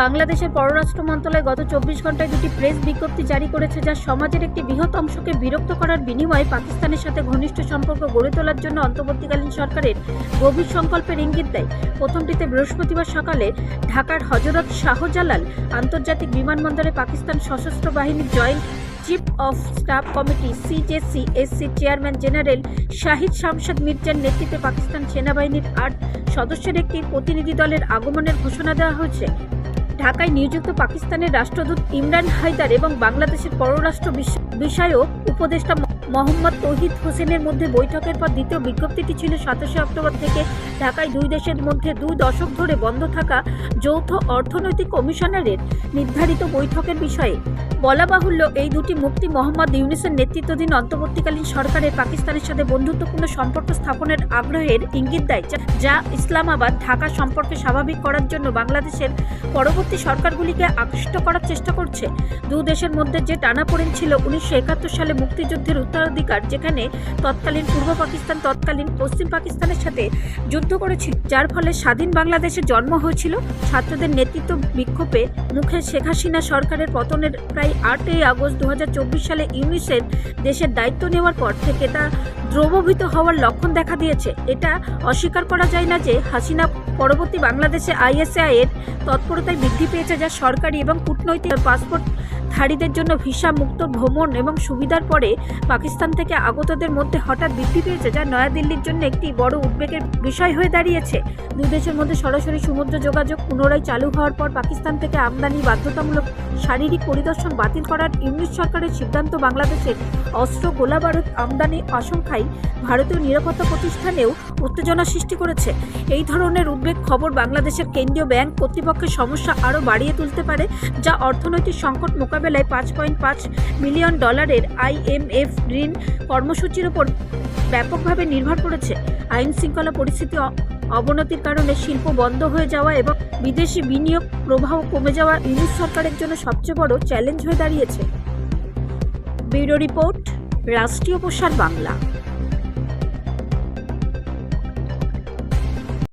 বাংলাদেশের পররাষ্ট্র মন্ত্রণালয় গত চব্বিশ ঘন্টায় দুটি প্রেস বিজ্ঞপ্তি জারি করেছে যা সমাজের একটি বৃহৎ অংশকে বিরক্ত করার বিনিময়ে পাকিস্তানের সাথে ঘনিষ্ঠ সম্পর্ক গড়ে তোলার জন্য অন্তর্বর্তীকালীন সরকারের গভীর সংকল্পের ইঙ্গিত দেয়। প্রথমটিতে বৃহস্পতিবার সকালে ঢাকার হজরত শাহজালাল আন্তর্জাতিক বিমানবন্দরে পাকিস্তান সশস্ত্র বাহিনীর joint chief of staff committee CJC SC chairman general Shahid Shamshad মির্জার নেতৃত্বে পাকিস্তান সেনাবাহিনীর আট সদস্যের একটি প্রতিনিধি দলের আগমনের ঘোষণা দেওয়া হয়েছে। ঢাকায় নিযুক্ত পাকিস্তানের রাষ্ট্রদূত ইমরান হায়দার এবং বাংলাদেশের পররাষ্ট্র বিষ- বিষয়ক উপদেষ্টা মোহাম্মদ তৌহিদ হোসেনের মধ্যে বৈঠকের পর দ্বিতীয় বিজ্ঞপ্তিটি ছিল সাতাশে অক্টোবর থেকে ঢাকায় দুই দেশের মধ্যে দুই দশক ধরে বন্ধ থাকা যৌথ অর্থনৈতিক কমিশনারের নির্ধারিত বৈঠকের বিষয়ে। বলা বাহুল্য এই দুটি মুক্তি মোহাম্মদ ইউনিসের নেতৃত্বাধীন অন্তর্বর্তীকালীন সরকারের পাকিস্তানের সাথে বন্ধুত্বপূর্ণ সম্পর্ক স্থাপনের আগ্রহের ইঙ্গিত দেয়, যা- ইসলামাবাদ, ঢাকা সম্পর্কে স্বাভাবিক করার জন্য বাংলাদেশের পরবর্তী সরকারগুলিকে আকৃষ্ট করার চেষ্টা করছে। দু দেশের মধ্যে যে টানাপোড়েন ছিল উনিশশো একাত্তর সালে মুক্তিযুদ্ধের উত্তরাধিকার, যেখানে তৎকালীন পূর্ব পাকিস্তান, তৎকালীন পশ্চিম পাকিস্তানের সাথে যুদ্ধ করেছিল, যার ফলে স্বাধীন বাংলাদেশের জন্ম হয়েছিল। ছাত্রদের নেতৃত্ব বিক্ষোভে মুখে শেখ হাসিনা সরকারের পতনের প্রায় আটই আগস্ট দু হাজার চব্বিশ সালে ইউনিসেফ দেশের দায়িত্ব নেওয়ার পর থেকে তা দ্রবভূত হওয়ার লক্ষণ দেখা দিয়েছে। এটা অস্বীকার করা যায় না যে হাসিনা পরবর্তী বাংলাদেশে আইএসআই এর তৎপরতায় বৃদ্ধি পেয়েছে যা সরকারি এবং কূটনৈতিক পাসপোর্ট ধারীদের জন্য ভিসা মুক্ত ভ্রমণ এবং সুবিধার পরে পাকিস্তান থেকে আগতদের মধ্যে হঠাৎ বৃদ্ধি পেয়েছে, যা নয়াদিল্লির জন্য একটি বড় উদ্বেগের বিষয় হয়ে দাঁড়িয়েছে। দুই দেশের মধ্যে সরাসরি সমুদ্র যোগাযোগ পুনরায় চালু হওয়ার পর পাকিস্তান থেকে আমদানি বাধ্যতামূলক শারীরিক পরিদর্শন বাতিল করার ইউনিট সরকারের সিদ্ধান্ত বাংলাদেশের অস্ত্র গোলাবারুদ আমদানি আশঙ্কায় ভারতীয় নিরাপত্তা প্রতিষ্ঠানেও উত্তেজনা সৃষ্টি করেছে। এই ধরনের উদ্বেগ খবর বাংলাদেশের কেন্দ্রীয় ব্যাংক কর্তৃপক্ষের সমস্যা আরও বাড়িয়ে তুলতে পারে, যা অর্থনৈতিক সংকট মোকাবেলায় পাঁচ পয়েন্ট পাঁচ মিলিয়ন ডলারের আইএমএফ ঋণ কর্মসূচির ওপর ব্যাপকভাবে নির্ভর করেছে। আইন শৃঙ্খলা পরিস্থিতি অবনতির কারণে শিল্প বন্ধ হয়ে যাওয়া এবং বিদেশি বিনিয়োগ প্রবাহ কমে যাওয়া ইউনিট সরকারের জন্য সবচেয়ে বড় চ্যালেঞ্জ হয়ে দাঁড়িয়েছে। ব্যুরো রিপোর্ট, রাষ্ট্রীয় প্রসার বাংলা।